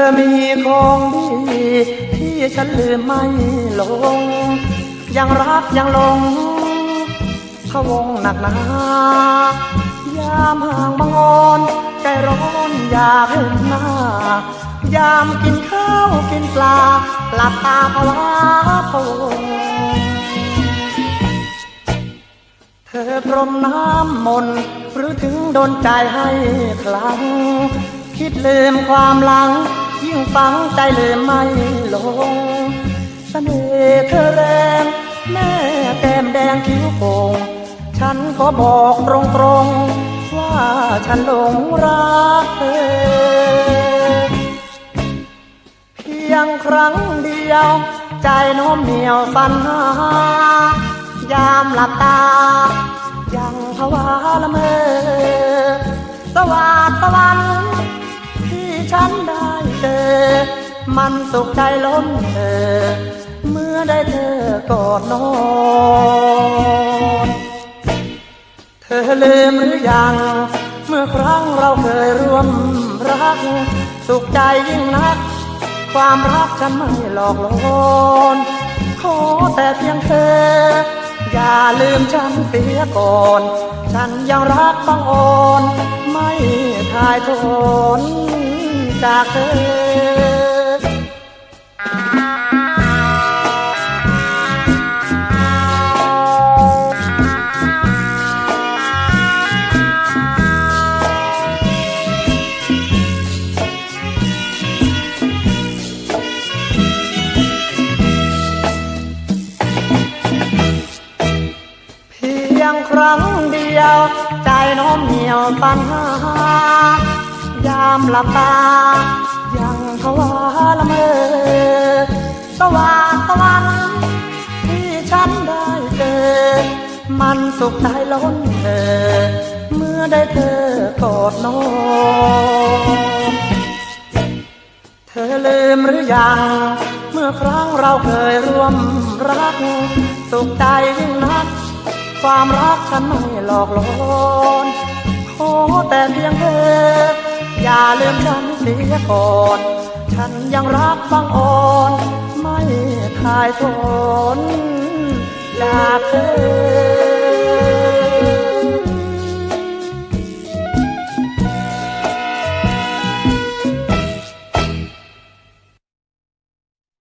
อมีของดีที่ฉันลืมไม่ลง ยังรักยังหลงพะวงหนักหนายามห่างบางอนใจร้อนอยากเห็นหน้า ยามกินข้าวกินปลาหลับตาภาวะพะวงเธอพรมน้ำมนต์หรือถึงโดนใจให้คลัง คิดลืมความหลัง ฝังใจเลืมไม่ลงเสน่ห์เธอแรงแม่แก้มแดงคิ้วโป่งฉันขอบอกตรงๆ ว่าฉันหลงรักเธอ เพียงครั้งเดียว ใจโน้มเหนียวฝันหายามหลับตา ยังภาวะละเมอ สวัสดสวรรค์ที่ฉันได้ มันสุขใจล้นเธอ เมื่อได้เธอกอดนอน เธอลืมหรือยัง เมื่อครั้งเราเคยร่วมรัก สุขใจยิ่งนัก ความรักฉันไม่หลอกลวงขอแต่เพียงเธอ อย่าลืมฉันเสียก่อน ฉันยังรักบังอ่อน ไม่ทายทน จากเธอเพียงครั้งเดียว ใจน้อมเหนียวปัญหาามหลับตา ยังภาวะละเมอสว่างตะวัน ที่ฉันได้เจอ มันสุขใจล้นเธอ เมื่อได้เธอกอดนอนเธอลืมหรือยัง เมื่อครั้งเราเคยร่วมรัก สุขใจยิ่งนัก ความรักฉันไม่หลอกลวงขอแต่เพียงเธอ อย่าลืมฉันเสียก่อน ฉันยังรักบางอ่อน ไม่ทายทนอยากเธอ